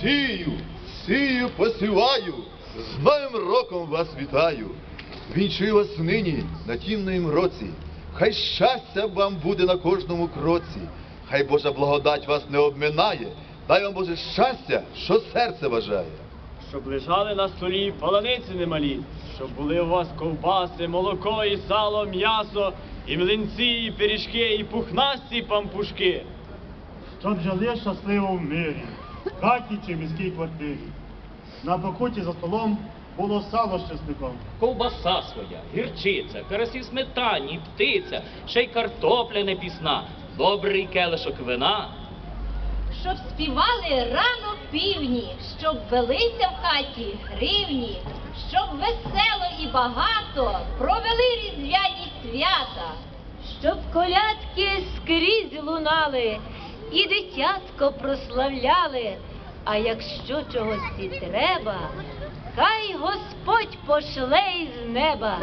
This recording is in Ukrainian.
Сію, сію, посіваю, з Новим роком вас вітаю. Вінчую вас нині на тімному році. Хай щастя вам буде на кожному кроці. Хай Божа благодать вас не обминає. Дай вам Боже щастя, що серце бажає. Щоб лежали на столі полониці немалі, щоб були у вас ковбаси, молоко і сало, м'ясо, і млинці, і пиріжки, і пухнасті пампушки. щоб жили щасливо в мирі, в хаті чи міській квартирі. На покуті за столом було сало з чесником. Ковбаса своя, гірчиця, карасі сметані, птиця, ще й картопля не пісна, добрий келишок вина. щоб співали рано півні, щоб велися в хаті гривні, щоб весело і багато провели різдвяні свята, щоб колядки скрізь лунали і дитятко прославляли. А якщо чогось і треба, хай Господь пошле із неба.